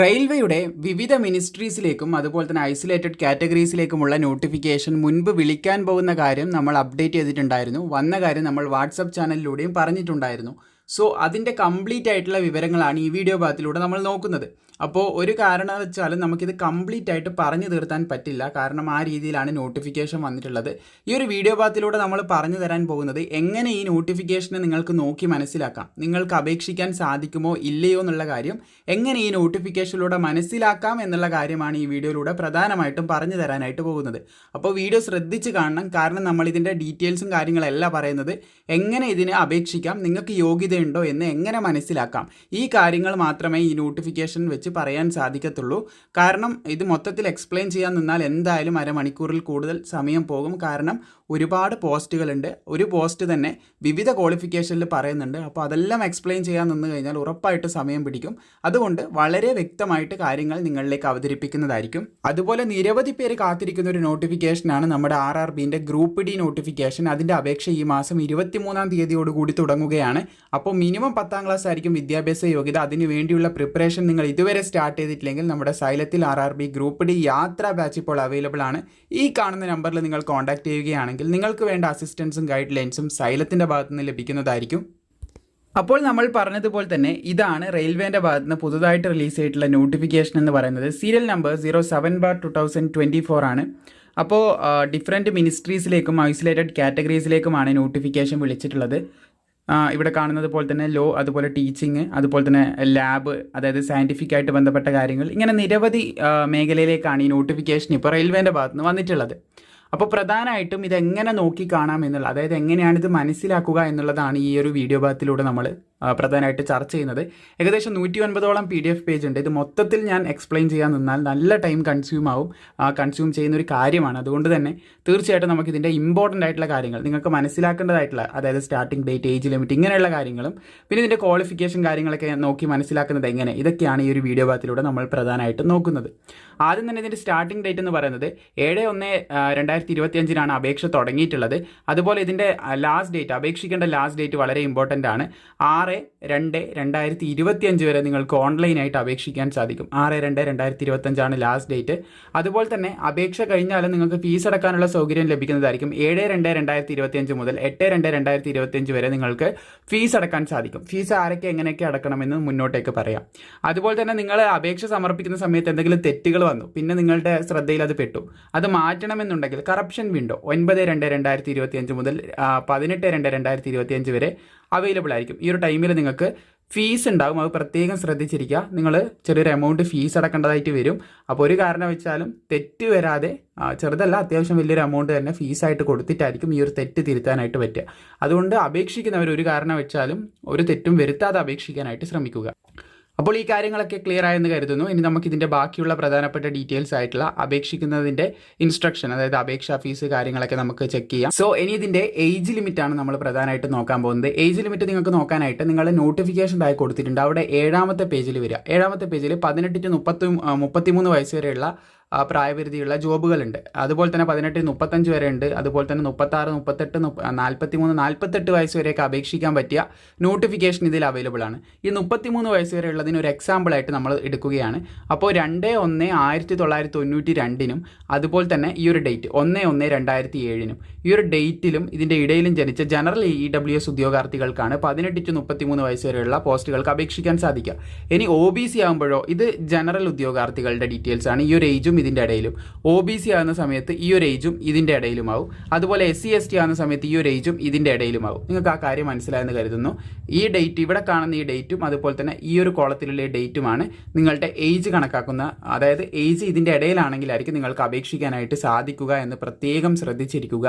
റെയിൽവേയുടെ വിവിധ മിനിസ്ട്രീസിലേക്കും അതുപോലെ തന്നെ ഐസൊലേറ്റഡ് കാറ്റഗറീസിലേക്കുമുള്ള നോട്ടിഫിക്കേഷൻ മുൻപ് വിളിക്കാൻ പോകുന്ന കാര്യം നമ്മൾ അപ്ഡേറ്റ് ചെയ്തിട്ടുണ്ടായിരുന്നു. വന്ന കാര്യം നമ്മൾ വാട്സപ്പ് ചാനലിലൂടെയും പറഞ്ഞിട്ടുണ്ടായിരുന്നു. സോ അതിന്റെ കംപ്ലീറ്റ് ആയിട്ടുള്ള വിവരങ്ങളാണ് ഈ വീഡിയോ ഭാഗത്തിലൂടെ നമ്മൾ നോക്കുന്നത്. അപ്പോൾ ഒരു കാരണം വെച്ചാൽ നമുക്കിത് കംപ്ലീറ്റ് ആയിട്ട് പറഞ്ഞു തീർത്താൻ പറ്റില്ല. കാരണം ആ രീതിയിലാണ് നോട്ടിഫിക്കേഷൻ വന്നിട്ടുള്ളത്. ഈ ഒരു വീഡിയോ ഭാഗത്തിലൂടെ നമ്മൾ പറഞ്ഞു തരാൻ പോകുന്നത് എങ്ങനെ ഈ നോട്ടിഫിക്കേഷനെ നിങ്ങൾക്ക് നോക്കി മനസ്സിലാക്കാം. നിങ്ങൾക്ക് അപേക്ഷിക്കാൻ സാധിക്കുമോ ഇല്ലയോ എന്നുള്ള കാര്യം എങ്ങനെ ഈ നോട്ടിഫിക്കേഷനിലൂടെ മനസ്സിലാക്കാം എന്നുള്ള കാര്യമാണ് ഈ വീഡിയോയിലൂടെ പ്രധാനമായിട്ടും പറഞ്ഞു തരാനായിട്ട് പോകുന്നത്. അപ്പോൾ വീഡിയോ ശ്രദ്ധിച്ച് കാണണം. കാരണം നമ്മൾ ഇതിന്റെ ഡീറ്റെയിൽസും കാര്യങ്ങളെല്ലാം പറയുന്നത്. എങ്ങനെ ഇതിന് അപേക്ഷിക്കാം? നിങ്ങൾക്ക് യോഗ്യതയുണ്ടോ എന്ന് എങ്ങനെ മനസ്സിലാക്കാം? ഈ കാര്യങ്ങൾ മാത്രമേ ഈ നോട്ടിഫിക്കേഷൻ വെച്ച് പറയാൻ സാധിക്കത്തുള്ളൂ. കാരണം ഇത് മൊത്തത്തിൽ എക്സ്പ്ലെയിൻ ചെയ്യാൻ നിന്നാൽ എന്തായാലും അരമണിക്കൂറിൽ കൂടുതൽ സമയം പോകും. കാരണം ഒരുപാട് പോസ്റ്റുകളുണ്ട്. ഒരു പോസ്റ്റ് തന്നെ വിവിധ ക്വാളിഫിക്കേഷനിൽ പറയുന്നുണ്ട്. അപ്പോൾ അതെല്ലാം എക്സ്പ്ലെയിൻ ചെയ്യാൻ നിന്ന് കഴിഞ്ഞാൽ ഉറപ്പായിട്ട് സമയം പിടിക്കും. അതുകൊണ്ട് വളരെ വ്യക്തമായിട്ട് കാര്യങ്ങൾ നിങ്ങളിലേക്ക് അവതരിപ്പിക്കുന്നതായിരിക്കും. അതുപോലെ നിരവധി പേര് കാത്തിരിക്കുന്ന ഒരു നോട്ടിഫിക്കേഷനാണ് നമ്മുടെ ആർ ആർ ബിന്റെ ഗ്രൂപ്പ് ഡി നോട്ടിഫിക്കേഷൻ അതിന്റെ അപേക്ഷ ഈ മാസം ഇരുപത്തിമൂന്നാം തീയതിയോട് കൂടി തുടങ്ങുകയാണ്. അപ്പോൾ മിനിമം പത്താം ക്ലാസ് ആയിരിക്കും വിദ്യാഭ്യാസ യോഗ്യത. അതിനു വേണ്ടിയുള്ള പ്രിപ്പറേഷൻ നിങ്ങൾ ഇതുവരെ സ്റ്റാർട്ട് ചെയ്തിട്ടില്ലെങ്കിൽ നമ്മുടെ സൈലത്തിൽ R R B group D യാത്ര ബാച്ച് ഇപ്പോൾ അവൈലബിൾ ആണ്. ഈ കാണുന്ന നമ്പറിൽ നിങ്ങൾ കോൺടാക്ട് ചെയ്യുകയാണെങ്കിൽ നിങ്ങൾക്ക് വേണ്ട അസിസ്റ്റൻസും ഗൈഡ് ലൈൻസും സൈലത്തിന്റെ ഭാഗത്തുനിന്ന് ലഭിക്കുന്നതായിരിക്കും. അപ്പോൾ നമ്മൾ പറഞ്ഞതുപോലെ തന്നെ ഇതാണ് റെയിൽവേന്റെ ഭാഗത്ത് നിന്ന് പുതുതായിട്ട് റിലീസ് ചെയ്തിട്ടുള്ള നോട്ടിഫിക്കേഷൻ എന്ന് പറയുന്നത്. Serial number zero seven bar two thousand twenty four ആണ് അപ്പോൾ ഡിഫറെന്റ് മിനിസ്ട്രീസിലേക്കും ഐസൊലേറ്റഡ് കാറ്റഗറീസിലേക്കുമാണ് നോട്ടിഫിക്കേഷൻ വിളിച്ചിട്ടുള്ളത്. ഇവിടെ കാണുന്നത് പോലെ തന്നെ ലോ അതുപോലെ ടീച്ചിങ് അതുപോലെ തന്നെ ലാബ് അതായത് സയന്റിഫിക് ആയിട്ട് ബന്ധപ്പെട്ട കാര്യങ്ങൾ. ഇങ്ങനെ നിരവധി മേഖലയിലേക്കാണ് ഈ നോട്ടിഫിക്കേഷൻ ഇപ്പോൾ റെയിൽവേന്റെ ഭാഗത്ത് നിന്ന് വന്നിട്ടുള്ളത്. അപ്പോൾ പ്രധാനമായിട്ടും ഇതെങ്ങനെ നോക്കി കാണാം എന്നുള്ള അതായത് എങ്ങനെയാണ് ഇത് മനസ്സിലാക്കുക എന്നുള്ളതാണ് ഈ ഒരു വീഡിയോ ഭാഗത്തിലൂടെ നമ്മൾ പ്രധാനമായിട്ട് ചർച്ച ചെയ്യുന്നത്. ഏകദേശം നൂറ്റി ഒൻപതോളം പി ഡി എഫ് പേജ് ഉണ്ട് ഇത് മൊത്തത്തിൽ ഞാൻ എക്സ്പ്ലെയിൻ ചെയ്യാൻ നിന്നാൽ നല്ല ടൈം കൺസ്യൂം ആവും. കൺസ്യൂം ചെയ്യുന്ന ഒരു കാര്യമാണ്. അതുകൊണ്ട് തന്നെ തീർച്ചയായിട്ടും നമുക്ക് ഇതിന്റെ ഇമ്പോർട്ടന്റ് ആയിട്ടുള്ള കാര്യങ്ങൾ നിങ്ങൾക്ക് മനസ്സിലാക്കേണ്ടതായിട്ടുള്ള അതായത് സ്റ്റാർട്ടിംഗ് ഡേറ്റ് ഏജ് ലിമിറ്റ് ഇങ്ങനെയുള്ള കാര്യങ്ങളും പിന്നെ ഇതിന്റെ ക്വാളിഫിക്കേഷൻ കാര്യങ്ങളൊക്കെ നോക്കി മനസ്സിലാക്കുന്നത് എങ്ങനെ? ഇതൊക്കെയാണ് ഈ ഒരു വീഡിയോ ഭാഗത്തിലൂടെ നമ്മൾ പ്രധാനമായിട്ടും നോക്കുന്നത്. ആദ്യം തന്നെ ഇതിന്റെ സ്റ്റാർട്ടിംഗ് ഡേറ്റ് എന്ന് പറയുന്നത് ഏഴ് ഒന്ന് രണ്ടായിരത്തി ഇരുപത്തിയഞ്ചിനാണ് അപേക്ഷ തുടങ്ങിയിട്ടുള്ളത്. അതുപോലെ ഇതിന്റെ ലാസ്റ്റ് ഡേറ്റ് അപേക്ഷിക്കേണ്ട ലാസ്റ്റ് ഡേറ്റ് വളരെ ഇമ്പോർട്ടന്റ് ആണ്. ആറ് രണ്ട് രണ്ടായിരത്തി ഇരുപത്തിയഞ്ച് വരെ നിങ്ങൾക്ക് ഓൺലൈനായിട്ട് അപേക്ഷിക്കാൻ സാധിക്കും. ആറ് രണ്ട് രണ്ടായിരത്തി ഇരുപത്തഞ്ചാണ് ലാസ്റ്റ് ഡേറ്റ് അതുപോലെ തന്നെ അപേക്ഷ കഴിഞ്ഞാലും നിങ്ങൾക്ക് ഫീസ് അടക്കാനുള്ള സൗകര്യം ലഭിക്കുന്നതായിരിക്കും. ഏഴ് രണ്ട് രണ്ടായിരത്തി ഇരുപത്തിയഞ്ച് മുതൽ എട്ട് രണ്ട് രണ്ടായിരത്തി ഇരുപത്തിയഞ്ച് വരെ നിങ്ങൾക്ക് ഫീസ് അടക്കാൻ സാധിക്കും. ഫീസ് ആരൊക്കെ എങ്ങനെയൊക്കെ അടക്കണമെന്ന് മുന്നോട്ടേക്ക് പറയാം. അതുപോലെ തന്നെ നിങ്ങൾ അപേക്ഷ സമർപ്പിക്കുന്ന സമയത്ത് എന്തെങ്കിലും തെറ്റുകൾ വന്നു പിന്നെ നിങ്ങളുടെ ശ്രദ്ധയിൽ അത് പെട്ടു അത് മാറ്റണമെന്നുണ്ടെങ്കിൽ കറപ്ഷൻ വിൻഡോ ഒൻപത് രണ്ട് രണ്ടായിരത്തി ഇരുപത്തിയഞ്ച് മുതൽ ആ, പതിനെട്ട് രണ്ട് രണ്ടായിരത്തി ഇരുപത്തിയഞ്ച് വരെ അവൈലബിൾ ആയിരിക്കും. ഈ ഒരു ടൈമിൽ നിങ്ങൾക്ക് ഫീസ് ഉണ്ടാകും. അത് പ്രത്യേകം ശ്രദ്ധിച്ചിരിക്കുക. നിങ്ങൾ ചെറിയൊരു എമൗണ്ട് ഫീസ് അടക്കേണ്ടതായിട്ട് വരും. അപ്പോൾ ഒരു കാരണം വെച്ചാലും തെറ്റ് വരാതെ ചെറുതല്ല അത്യാവശ്യം വലിയൊരു എമൗണ്ട് തന്നെ ഫീസായിട്ട് കൊടുത്തിട്ടായിരിക്കും ഈ ഒരു തെറ്റ് തിരുത്താനായിട്ട് പറ്റുക. അതുകൊണ്ട് അപേക്ഷിക്കുന്നവർ ഒരു കാരണം വെച്ചാലും ഒരു തെറ്റും വരുത്താതെ അപേക്ഷിക്കാനായിട്ട് ശ്രമിക്കുക. അപ്പോൾ ഈ കാര്യങ്ങളൊക്കെ ക്ലിയർ ആയെന്ന് കരുതുന്നു. ഇനി നമുക്ക് ഇതിന്റെ ബാക്കിയുള്ള പ്രധാനപ്പെട്ട ഡീറ്റെയിൽസ് ആയിട്ടുള്ള അപേക്ഷിക്കുന്നതിന്റെ ഇൻസ്ട്രക്ഷൻ അതായത് അപേക്ഷാ ഫീസ് കാര്യങ്ങളൊക്കെ നമുക്ക് ചെക്ക് ചെയ്യാം. സോ ഇനി ഇതിന്റെ ഏജ് ലിമിറ്റാണ് നമ്മൾ പ്രധാനമായിട്ട് നോക്കാൻ പോകുന്നത്. ഏജ് ലിമിറ്റ് നിങ്ങൾക്ക് നോക്കാനായിട്ട് നിങ്ങൾ നോട്ടിഫിക്കേഷൻ ആയി കൊടുത്തിട്ടുണ്ട്. അവിടെ ഏഴാമത്തെ പേജിൽ വരിക. ഏഴാമത്തെ പേജിൽ പതിനെട്ട് ടു മുപ്പത്തി മുപ്പത്തിമൂന്ന് വയസ്സ് വരെയുള്ള പ്രായപരിധിയുള്ള ജോബുകളുണ്ട്. അതുപോലെ തന്നെ പതിനെട്ട് മുപ്പത്തഞ്ച് വരെ ഉണ്ട്. അതുപോലെ തന്നെ മുപ്പത്താറ് മുപ്പത്തെട്ട് നാൽപ്പത്തി മൂന്ന് നാൽപ്പത്തെട്ട് വയസ്സ് വരെയൊക്കെ അപേക്ഷിക്കാൻ പറ്റിയ നോട്ടിഫിക്കേഷൻ ഇതിൽ അവൈലബിൾ ആണ്. ഈ മുപ്പത്തിമൂന്ന് വയസ്സ് വരെ ഉള്ളതിന് ഒരു എക്സാമ്പിൾ ആയിട്ട് നമ്മൾ എടുക്കുകയാണ്. അപ്പോൾ രണ്ട് ഒന്ന് ആയിരത്തി തൊള്ളായിരത്തി തൊണ്ണൂറ്റി രണ്ടിനും അതുപോലെ തന്നെ ഈ ഒരു ഡേറ്റ് ഒന്ന് ഒന്ന് രണ്ടായിരത്തി ഏഴിനും ഈ ഒരു ഡേറ്റിലും ഇതിന്റെ ഇടയിലും ജനിച്ച ജനറൽ ഇ ഡബ്ല്യു എസ് ഉദ്യോഗാർത്ഥികൾക്കാണ് പതിനെട്ട് ടു മുപ്പത്തിമൂന്ന് വയസ്സ് വരെയുള്ള പോസ്റ്റുകൾക്ക് അപേക്ഷിക്കാൻ സാധിക്കുക. ഇനി ഒ ബി സി ആകുമ്പോഴോ ഇത് ജനറൽ ഉദ്യോഗാർത്ഥികളുടെ ഡീറ്റെയിൽസ് ആണ്. ഈ ഒരു ഏജും ഇതിന്റെ ഇടയിലും. ഒ ബി സി ആകുന്ന സമയത്ത് ഈ ഒരു ഏജും ഇതിന്റെ ഇടയിലുമാവും. അതുപോലെ എസ് സി എസ് ടി ആകുന്ന സമയത്ത് ഈ ഒരു ഏജും ഇതിന്റെ ഇടയിലുമാവും. നിങ്ങൾക്ക് ആ കാര്യം മനസ്സിലായെന്ന് കരുതുന്നു. ഈ ഡേറ്റ് ഇവിടെ കാണുന്ന ഈ ഡേറ്റും അതുപോലെ തന്നെ ഈ ഒരു കോളത്തിലുള്ള ഡേറ്റുമാണ് നിങ്ങളുടെ ഏജ് കണക്കാക്കുന്ന അതായത് ഏജ് ഇതിന്റെ ഇടയിലാണെങ്കിലായിരിക്കും നിങ്ങൾക്ക് അപേക്ഷിക്കാനായിട്ട് സാധിക്കുക എന്ന് പ്രത്യേകം ശ്രദ്ധിച്ചിരിക്കുക.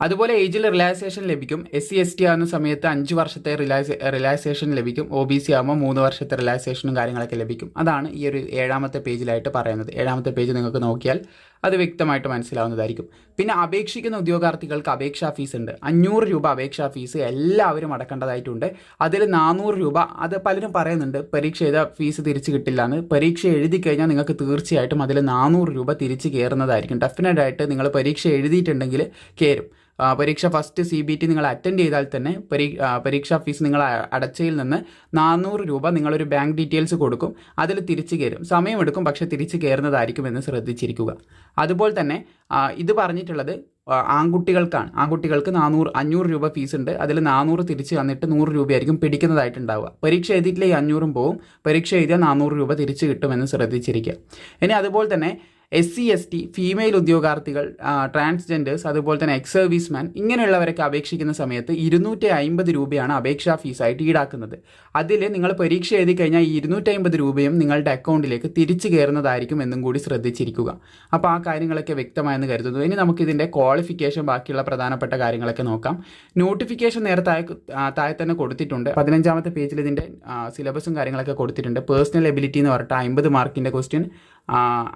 അതുപോലെ ഏജിൽ റിലാക്സേഷൻ ലഭിക്കും. എസ് സി എസ് ടി ആകുന്ന സമയത്ത് അഞ്ച് വർഷത്തെ റിലാക്സ് റിലാക്സേഷൻ ലഭിക്കും. ഒ ബി സി ആകുമ്പോൾ മൂന്ന് വർഷത്തെ റിലാക്സേഷനും കാര്യങ്ങളൊക്കെ ലഭിക്കും. അതാണ് ഈ ഒരു ഏഴാമത്തെ പേജിലായിട്ട് പറയുന്നത്. ഏഴാമത്തെ പേജ് നിങ്ങൾക്ക് നോക്കിയാൽ അത് വ്യക്തമായിട്ട് മനസ്സിലാവുന്നതായിരിക്കും. പിന്നെ അപേക്ഷിക്കുന്ന ഉദ്യോഗാർത്ഥികൾക്ക് അപേക്ഷാ ഫീസ് ഉണ്ട്. അഞ്ഞൂറ് രൂപ അപേക്ഷാ ഫീസ് എല്ലാവരും അടക്കേണ്ടതായിട്ടുണ്ട്. അതിൽ നാനൂറ് രൂപ അത് പലരും പറയുന്നുണ്ട്. പരീക്ഷ ചെയ്ത ഫീസ് തിരിച്ച് കിട്ടില്ല എന്ന്. പരീക്ഷ എഴുതി കഴിഞ്ഞാൽ നിങ്ങൾക്ക് തീർച്ചയായിട്ടും അതിൽ നാനൂറ് രൂപ തിരിച്ച് കയറുന്നതായിരിക്കും. ഡെഫിനറ്റ് ആയിട്ട് നിങ്ങൾ പരീക്ഷ എഴുതിയിട്ടുണ്ടെങ്കിൽ കയറും പരീക്ഷ ഫസ്റ്റ് സി ബി ടി നിങ്ങൾ അറ്റൻഡ് ചെയ്താൽ തന്നെ പരീ പരീക്ഷാ ഫീസ് നിങ്ങൾ അടച്ചയിൽ നിന്ന് നാനൂറ് രൂപ നിങ്ങളൊരു ബാങ്ക് ഡീറ്റെയിൽസ് കൊടുക്കും. അതിൽ തിരിച്ചു കയറും. സമയമെടുക്കും പക്ഷേ തിരിച്ചു കയറുന്നതായിരിക്കും എന്ന് ശ്രദ്ധിച്ചിരിക്കുക. അതുപോലെ തന്നെ ഇത് പറഞ്ഞിട്ടുള്ളത് ആൺകുട്ടികൾക്കാണ്. ആൺകുട്ടികൾക്ക് നാനൂറ് അഞ്ഞൂറ് രൂപ ഫീസ് ഉണ്ട്. അതിൽ നാനൂറ് തിരിച്ച് തന്നിട്ട് നൂറ് രൂപയായിരിക്കും പിടിക്കുന്നതായിട്ടുണ്ടാവുക. പരീക്ഷ എഴുതിയിട്ടില്ല ഈ അഞ്ഞൂറും പോവും. പരീക്ഷ എഴുതിയാൽ നാനൂറ് രൂപ തിരിച്ച് കിട്ടുമെന്ന് ശ്രദ്ധിച്ചിരിക്കുക. ഇനി അതുപോലെ തന്നെ S C S T female ഉദ്യോഗാർത്ഥികൾ ട്രാൻസ്ജെൻഡേഴ്സ് അതുപോലെ തന്നെ എക്സ് സർവീസ്മാൻ ഇങ്ങനെയുള്ളവരൊക്കെ അപേക്ഷിക്കുന്ന സമയത്ത് ഇരുന്നൂറ്റി അമ്പത് രൂപയാണ് അപേക്ഷാ ഫീസായിട്ട് ഈടാക്കുന്നത്. അതിൽ നിങ്ങൾ പരീക്ഷ എഴുതി കഴിഞ്ഞാൽ ഈ ഇരുന്നൂറ്റി അമ്പത് രൂപയും നിങ്ങളുടെ അക്കൗണ്ടിലേക്ക് തിരിച്ചു കയറുന്നതായിരിക്കും എന്നും കൂടി ശ്രദ്ധിച്ചിരിക്കുക. അപ്പോൾ ആ കാര്യങ്ങളൊക്കെ വ്യക്തമായെന്ന് കരുതുന്നു. ഇനി നമുക്കിതിന്റെ ക്വാളിഫിക്കേഷൻ ബാക്കിയുള്ള പ്രധാനപ്പെട്ട കാര്യങ്ങളൊക്കെ നോക്കാം. നോട്ടിഫിക്കേഷൻ നേരത്തെ താഴെ- താഴെ തന്നെ കൊടുത്തിട്ടുണ്ട്. പതിനഞ്ചാമത്തെ പേജിൽ ഇതിന്റെ സിലബസും കാര്യങ്ങളൊക്കെ കൊടുത്തിട്ടുണ്ട്. പേഴ്സണൽ എബിലിറ്റി എന്ന് പറഞ്ഞിട്ട് അമ്പത് മാർക്കിന്റെ ക്വസ്റ്റ്യൻ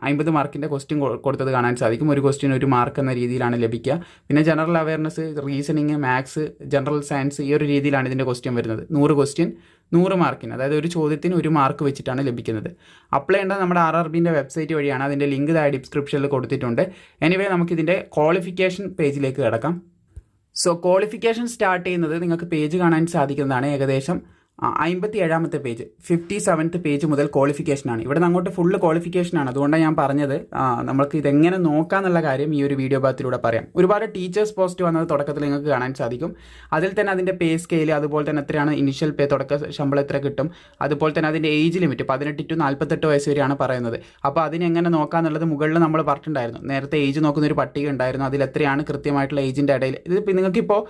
അമ്പത് മാർക്കിന്റെ ക്വസ്റ്റ്യൻ കൊടുത്തത് കാണാൻ സാധിക്കും. ഒരു ക്വസ്റ്റ്യൻ ഒരു മാർക്ക് എന്ന രീതിയിലാണ് ലഭിക്കുക. പിന്നെ general awareness reasoning maths general science ഈ ഒരു രീതിയിലാണ് ഇതിന്റെ ക്വസ്റ്റ്യൻ വരുന്നത്. നൂറ് ക്വസ്റ്റ്യൻ നൂറ് മാർക്കിന് അതായത് ഒരു ചോദ്യത്തിന് ഒരു മാർക്ക് വെച്ചിട്ടാണ് ലഭിക്കുന്നത്. അപ്ലൈ ചെയ്യേണ്ടത് നമ്മുടെ ആർ ആർ ബിന്റെ വെബ്സൈറ്റ് വഴിയാണ്. അതിന്റെ ലിങ്ക് താഴെ ഡിസ്ക്രിപ്ഷനിൽ കൊടുത്തിട്ടുണ്ട്. എനിവേ നമുക്കിതിന്റെ ക്വാളിഫിക്കേഷൻ പേജിലേക്ക് കിടക്കാം. സോ ക്വാളിഫിക്കേഷൻ സ്റ്റാർട്ട് ചെയ്യുന്നത് നിങ്ങൾക്ക് പേജ് കാണാൻ സാധിക്കുന്നതാണ് ഏകദേശം. അമ്പത്തി ഏഴാമത്തെ പേജ് ഫിഫ്റ്റി സെവൻത്ത് പേജ് മുതൽ ക്വാളിഫിക്കേഷനാണ് ഇവിടെ നിന്ന് അങ്ങോട്ട് ഫുള്ള് ക്വാളിഫിക്കേഷനാണ് അതുകൊണ്ടാണ് ഞാൻ പറഞ്ഞത് നമുക്ക് ഇതെങ്ങനെ നോക്കാന്നുള്ള കാര്യം ഈ ഒരു വീഡിയോ ഭാഗത്തിലൂടെ പറയാം. ഒരുപാട് ടീച്ചേഴ്സ് പോസ്റ്റ് വന്നത് തുടക്കത്തിൽ നിങ്ങൾക്ക് കാണാൻ സാധിക്കും. അതിൽ തന്നെ അതിന്റെ പേ സ്കെയിൽ അതുപോലെ തന്നെ എത്രയാണ് ഇനിഷ്യൽ പേ തുടക്ക ശമ്പളം എത്ര കിട്ടും അതുപോലെ തന്നെ അതിന്റെ ഏജ് ലിമിറ്റ് പതിനെട്ട് ടു നാൽപ്പത്തെട്ട് വയസ്സ് വരെയാണ് പറയുന്നത്. അപ്പോൾ അതിനെങ്ങനെ നോക്കാന്നുള്ളത് മുകളിൽ നമ്മൾ പറഞ്ഞിട്ടുണ്ടായിരുന്നു. നേരത്തെ ഏജ് നോക്കുന്ന ഒരു പട്ടിക ഉണ്ടായിരുന്നു. അതിൽ എത്രയാണ് കൃത്യമായിട്ടുള്ള ഏജിന്റെ ഇടയിൽ. ഇത് നിങ്ങൾക്ക് നിങ്ങൾക്കിപ്പോൾ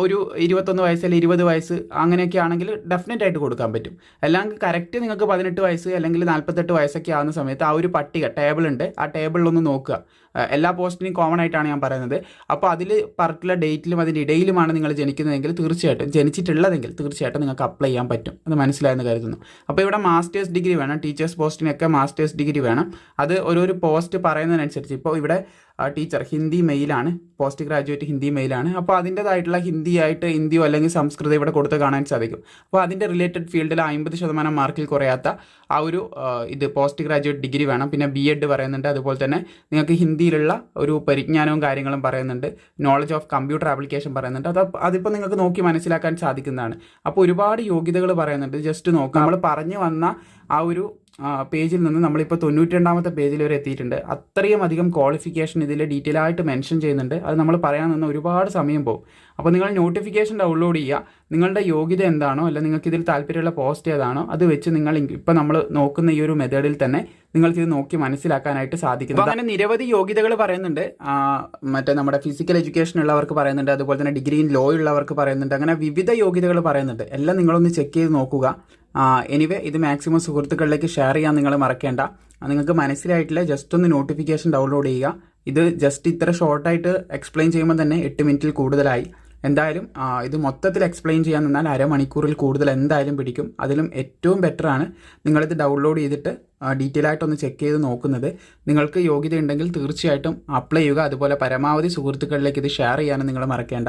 ഒരു ഇരുപത്തൊന്ന് വയസ്സ് അല്ലെങ്കിൽ ഇരുപത് വയസ്സ് അങ്ങനെയൊക്കെ ആണെങ്കിൽ ഡെഫിനറ്റ് ആയിട്ട് കൊടുക്കാൻ പറ്റും. എല്ലാം കറക്റ്റ് നിങ്ങൾക്ക് പതിനെട്ട് വയസ്സ് അല്ലെങ്കിൽ നാൽപ്പത്തെട്ട് വയസ്സൊക്കെ ആവുന്ന സമയത്ത് ആ ഒരു പട്ടിക ടേബിൾ ഉണ്ട്. ആ ടേബിളിലൊന്ന് നോക്കുക. എല്ലാ പോസ്റ്റിനും കോമൺ ആയിട്ടാണ് ഞാൻ പറയുന്നത്. അപ്പോൾ അതിൽ പറഞ്ഞിട്ടുള്ള ഡേറ്റിലും അതിന്റെ ഇടയിലുമാണ് നിങ്ങൾ ജനിക്കുന്നതെങ്കിൽ തീർച്ചയായിട്ടും ജനിച്ചിട്ടുള്ളതെങ്കിൽ തീർച്ചയായിട്ടും നിങ്ങൾക്ക് അപ്ലൈ ചെയ്യാൻ പറ്റും. അത് മനസ്സിലായെന്ന് കരുതുന്നു. അപ്പോൾ ഇവിടെ മാസ്റ്റേഴ്സ് ഡിഗ്രി വേണം. ടീച്ചേഴ്സ് പോസ്റ്റിനൊക്കെ മാസ്റ്റേഴ്സ് ഡിഗ്രി വേണം. അത് ഓരോരു പോസ്റ്റ് പറയുന്നതിനനുസരിച്ച്. ഇപ്പോൾ ഇവിടെ ടീച്ചർ ഹിന്ദി മെയിലാണ് പോസ്റ്റ് ഗ്രാജുവേറ്റ് ഹിന്ദി മെയിലാണ് അപ്പോൾ അതിന്റെതായിട്ടുള്ള ഹിന്ദി ആയിട്ട് ഹിന്ദിയോ അല്ലെങ്കിൽ സംസ്കൃതം ഇവിടെ കൊടുത്ത് കാണാൻ സാധിക്കും. അപ്പോൾ അതിന്റെ റിലേറ്റഡ് ഫീൽഡിൽ അമ്പത് ശതമാനം മാർക്കിൽ കുറയാത്ത ആ ഒരു ഇത് പോസ്റ്റ് ഗ്രാജുവേറ്റ് ഡിഗ്രി വേണം. പിന്നെ ബി എഡ് പറയുന്നുണ്ട്. അതുപോലെ തന്നെ നിങ്ങൾക്ക് ഹിന്ദിയിലുള്ള ഒരു പരിജ്ഞാനവും കാര്യങ്ങളും പറയുന്നുണ്ട്. നോളജ് ഓഫ് കമ്പ്യൂട്ടർ ആപ്ലിക്കേഷൻ പറയുന്നുണ്ട്. അത് അതിപ്പോൾ നിങ്ങൾക്ക് നോക്കി മനസ്സിലാക്കാൻ സാധിക്കുന്നതാണ്. അപ്പോൾ ഒരുപാട് യോഗ്യതകൾ പറയുന്നുണ്ട്. ജസ്റ്റ് നോക്കാം. നമ്മൾ പറഞ്ഞു വന്ന ആ ഒരു ആ, പേജിൽ നിന്ന് നമ്മളിപ്പോൾ തൊണ്ണൂറ്റി രണ്ടാമത്തെ പേജിൽ വരെ എത്തിയിട്ടുണ്ട്. അത്രയും അധികം ക്വാളിഫിക്കേഷൻ ഇതിൽ ഡീറ്റെയിൽ ആയിട്ട് മെൻഷൻ ചെയ്യുന്നുണ്ട്. അത് നമ്മൾ പറയാൻ നിന്ന് ഒരുപാട് സമയം പോകും. അപ്പോൾ നിങ്ങൾ നോട്ടിഫിക്കേഷൻ ഡൗൺലോഡ് ചെയ്യുക. നിങ്ങളുടെ യോഗ്യത എന്താണോ അല്ല നിങ്ങൾക്ക് ഇതിൽ താല്പര്യമുള്ള പോസ്റ്റ് ഏതാണോ അത് വെച്ച് നിങ്ങൾ ഇപ്പോൾ നമ്മൾ നോക്കുന്ന ഈ ഒരു മെത്തേഡിൽ തന്നെ നിങ്ങൾക്ക് ഇത് നോക്കി മനസ്സിലാക്കാനായിട്ട് സാധിക്കുന്നു അങ്ങനെ നിരവധി യോഗ്യതകൾ പറയുന്നുണ്ട്. മറ്റേ നമ്മുടെ ഫിസിക്കൽ എഡ്യൂക്കേഷൻ ഉള്ളവർക്ക് പറയുന്നുണ്ട്. അതുപോലെ തന്നെ ഡിഗ്രി ഇൻ ലോ ഉള്ളവർക്ക് പറയുന്നുണ്ട്. അങ്ങനെ വിവിധ യോഗ്യതകൾ പറയുന്നുണ്ട്. എല്ലാം നിങ്ങളൊന്ന് ചെക്ക് ചെയ്ത് നോക്കുക. എനിവേ ഇത് മാക്സിമം സുഹൃത്തുക്കളിലേക്ക് ഷെയർ ചെയ്യാൻ നിങ്ങൾ മറക്കേണ്ട. നിങ്ങൾക്ക് മനസ്സിലായിട്ടില്ല ജസ്റ്റ് ഒന്ന് നോട്ടിഫിക്കേഷൻ ഡൗൺലോഡ് ചെയ്യുക. ഇത് ജസ്റ്റ് ഇത്ര ഷോർട്ടായിട്ട് എക്സ്പ്ലെയിൻ ചെയ്യുമ്പോൾ തന്നെ എട്ട് മിനിറ്റിൽ കൂടുതലായി. എന്തായാലും ഇത് മൊത്തത്തിൽ എക്സ്പ്ലെയിൻ ചെയ്യാൻ നിന്നാൽ അരമണിക്കൂറിൽ കൂടുതൽ എന്തായാലും പിടിക്കും. അതിലും ഏറ്റവും ബെറ്ററാണ് നിങ്ങളിത് ഡൗൺലോഡ് ചെയ്തിട്ട് ഡീറ്റെയിൽ ആയിട്ടൊന്ന് ചെക്ക് ചെയ്ത് നോക്കുന്നത്. നിങ്ങൾക്ക് യോഗ്യത ഉണ്ടെങ്കിൽ തീർച്ചയായിട്ടും അപ്ലൈ ചെയ്യുക. അതുപോലെ പരമാവധി സുഹൃത്തുക്കളിലേക്ക് ഇത് ഷെയർ ചെയ്യാനും നിങ്ങൾ മറക്കേണ്ട.